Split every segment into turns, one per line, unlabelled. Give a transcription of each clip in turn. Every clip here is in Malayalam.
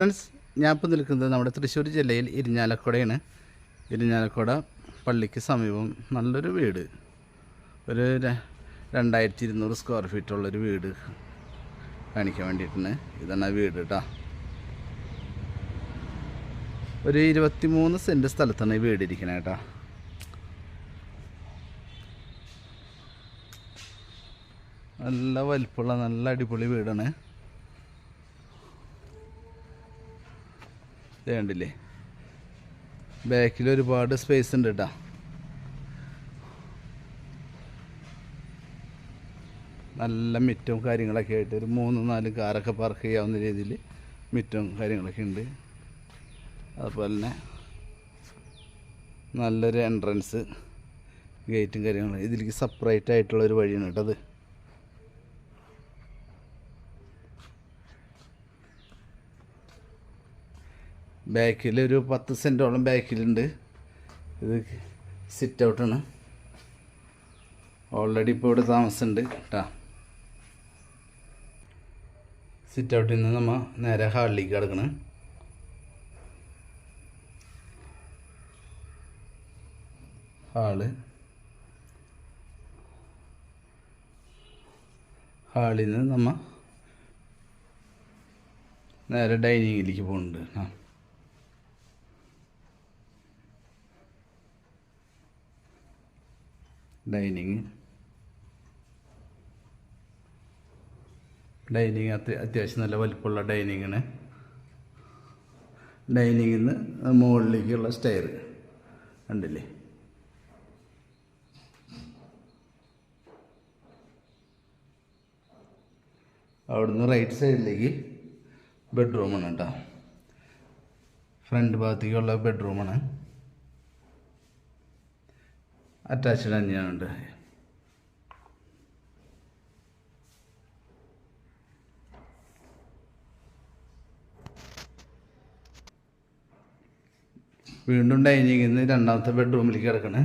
ഫ്രണ്ട്സ് ഞാൻ ഇപ്പോൾ നിൽക്കുന്നത് നമ്മുടെ തൃശ്ശൂർ ജില്ലയിൽ ഇരിഞ്ഞാലക്കുടയാണ്. ഇരിഞ്ഞാലക്കുട പള്ളിക്ക് സമീപം നല്ലൊരു വീട്. ഒരു രണ്ടായിരത്തി ഇരുന്നൂറ് സ്ക്വയർ ഫീറ്റുള്ളൊരു വീട് കാണിക്കാൻ വേണ്ടിയിട്ടാണ് ഇതാണ് വീട് കേട്ടോ ഒരു ഇരുപത്തി മൂന്ന് സെന്റ് സ്ഥലത്താണ് ഈ വീട് ഇരിക്കുന്നത് കേട്ടോ നല്ല വലിപ്പമുള്ള നല്ല അടിപൊളി വീടാണ്. ഇത് കണ്ടില്ലേ? ബാക്കിൽ ഒരുപാട് സ്പേസ് ഉണ്ട് കേട്ടോ നല്ല മിറ്റവും കാര്യങ്ങളൊക്കെ ആയിട്ട് ഒരു മൂന്ന് നാല് കാറൊക്കെ പാർക്ക് ചെയ്യാവുന്ന രീതിയിൽ മിറ്റവും കാര്യങ്ങളൊക്കെ ഉണ്ട്. അതുപോലെ തന്നെ നല്ലൊരു എൻട്രൻസ് ഗേറ്റും കാര്യങ്ങളും ഇതിലേക്ക് സെപ്പറേറ്റ് ആയിട്ടുള്ള ഒരു വഴിയാണ് കേട്ടോ ബാക്കിൽ ഒരു പത്ത് സെന്റോളം ബാക്കിലുണ്ട്. ഇത് സിറ്റ് ഔട്ടാണ് ഓൾറെഡി ഇപ്പോൾ ഇവിടെ താമസമുണ്ട് കേട്ടോ സിറ്റ് ഔട്ടിൽ നിന്ന് നമ്മൾ നേരെ ഹാളിലേക്ക് കിടക്കണം. ഹാൾ. ഹാളിൽ നിന്ന് നമ്മൾ നേരെ ഡൈനിങ്ങിലേക്ക് പോകുന്നുണ്ട് ആ ഡൈനിങ് ഡൈനിങ് അത്യ അത്യാവശ്യം നല്ല വലിപ്പമുള്ള ഡൈനിങ്ങിന് ഡൈനിങ്ങിൽ നിന്ന് മുകളിലേക്കുള്ള സ്റ്റെയർ കണ്ടില്ലേ? അവിടുന്ന് റൈറ്റ് സൈഡിലേക്ക് ബെഡ്റൂമാണ് കേട്ടോ. ഫ്രണ്ട് ഭാഗത്തേക്കുള്ള ബെഡ്റൂമാണ് അറ്റാച്ച്ഡ് തന്നെയാണ് വീണ്ടും ഡൈനിങ്ങിൽ നിന്ന് രണ്ടാമത്തെ ബെഡ്റൂമിലേക്ക് കിടക്കണേ.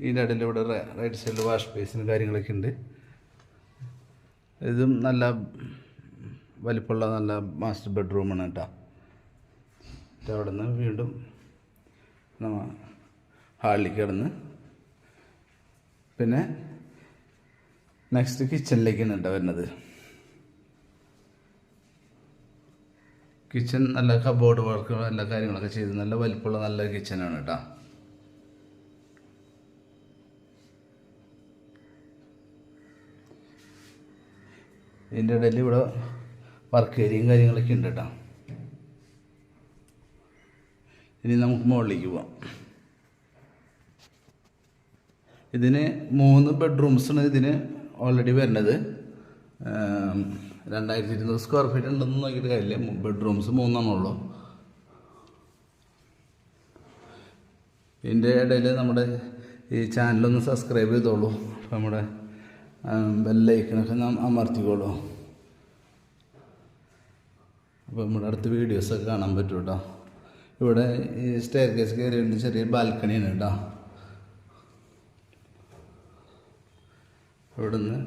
ഇതിന്റെ ഇടയിൽ ഇവിടെ റൈറ്റ് സൈഡിൽ വാഷ് ബേസിനും കാര്യങ്ങളൊക്കെ ഉണ്ട്. ഇതും നല്ല വലിപ്പമുള്ള നല്ല മാസ്റ്റർ ബെഡ്റൂമാണ് കേട്ടോ അവിടെ നിന്ന് വീണ്ടും നമ്മ ഹാളിൽ കിടന്ന് പിന്നെ നെക്സ്റ്റ് കിച്ചണിലേക്കാണ് കേട്ടോ വരുന്നത്. കിച്ചൺ നല്ല കബോർഡ് വർക്ക് എല്ലാ കാര്യങ്ങളൊക്കെ ചെയ്ത് നല്ല വലിപ്പമുള്ള നല്ല കിച്ചനാണ് കേട്ടോ. ഇതിന്റെ ഇടയിൽ ഇവിടെ വർക്ക് ഏരിയയും കാര്യങ്ങളൊക്കെ ഉണ്ട് കേട്ടോ. ഇനി നമുക്ക് മുകളിലേക്ക് പോവാം. ഇതിന് മൂന്ന് ബെഡ്റൂംസാണ് ഇതിന് ഓൾറെഡി വരുന്നത്. രണ്ടായിരത്തി ഇരുന്നൂറ് സ്ക്വയർ ഫീറ്റ് ഉണ്ടെന്ന് നോക്കിയിട്ട് കാര്യമില്ല. ബെഡ്റൂംസ് മൂന്നെണ്ണമുള്ളൂ ഇതിന്റെ ഇടയിൽ നമ്മുടെ ഈ ചാനലൊന്ന് സബ്സ്ക്രൈബ് ചെയ്തോളൂ. അപ്പം നമ്മുടെ ബെല്ലൈക്കണൊക്കെ നാം അമർത്തിക്കോളൂ. അപ്പോൾ നമ്മുടെ അടുത്ത വീഡിയോസൊക്കെ കാണാൻ പറ്റും കേട്ടോ. ഇവിടെ ഈ സ്റ്റെയർ കേസ് ചെറിയ ബാൽക്കണിയാണ് കേട്ടോ. ഇവിടുന്ന്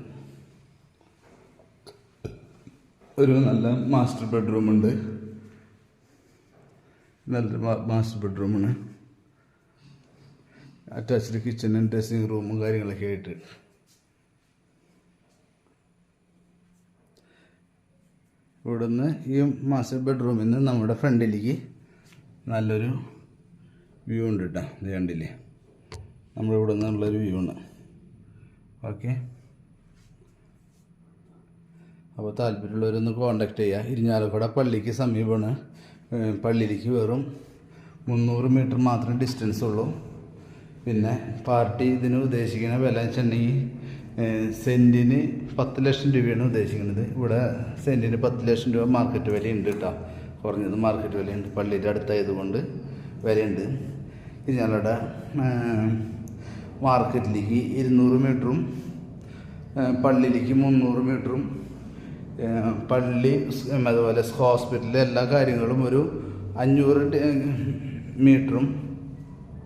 ഒരു നല്ല മാസ്റ്റർ ബെഡ്റൂം ഉണ്ട്. നല്ല മാസ്റ്റർ ബെഡ്റൂമാണ് അറ്റാച്ച്ഡ് കിച്ചണും ഡ്രസ്സിങ് റൂമും കാര്യങ്ങളൊക്കെ ആയിട്ട്. ഇവിടുന്ന് ഈ മാസ്റ്റർ ബെഡ്റൂമിൽ നിന്ന് നമ്മുടെ ഫ്രണ്ടിലേക്ക് നല്ലൊരു വ്യൂ ഉണ്ട് കേട്ടോ ഇത് കണ്ടില്ലേ? നമ്മളിവിടെ നിന്നുള്ളൊരു വ്യൂ ആണ് ഓക്കെ അപ്പോൾ താല്പര്യമുള്ളവരൊന്ന് കോണ്ടാക്ട് ചെയ്യുക ഇരിഞ്ഞാലക്കുട പള്ളിക്ക് സമീപമാണ്. പള്ളിയിലേക്ക് വെറും മുന്നൂറ് മീറ്റർ മാത്രമേ ഡിസ്റ്റൻസ് ഉള്ളൂ. പിന്നെ പാർട്ടി ഇതിന് ഉദ്ദേശിക്കുന്ന വില വെച്ചിട്ടുണ്ടെങ്കിൽ സെന്റിന് പത്ത് ലക്ഷം രൂപയാണ് ഉദ്ദേശിക്കുന്നത്. ഇവിടെ സെന്റിന് പത്ത് ലക്ഷം രൂപ മാർക്കറ്റ് വില ഉണ്ട് കേട്ടോ കുറഞ്ഞത് മാർക്കറ്റ് വിലയുണ്ട്. പള്ളിയുടെ അടുത്തായതുകൊണ്ട് വിലയുണ്ട്. ഇത് ഞങ്ങളുടെ മാർക്കറ്റിലേക്ക് ഇരുന്നൂറ് മീറ്ററും പള്ളിയിലേക്ക് മുന്നൂറ് മീറ്ററും പള്ളി അതുപോലെ ഹോസ്പിറ്റലിലെ എല്ലാ കാര്യങ്ങളും ഒരു അഞ്ഞൂറ് മീറ്ററും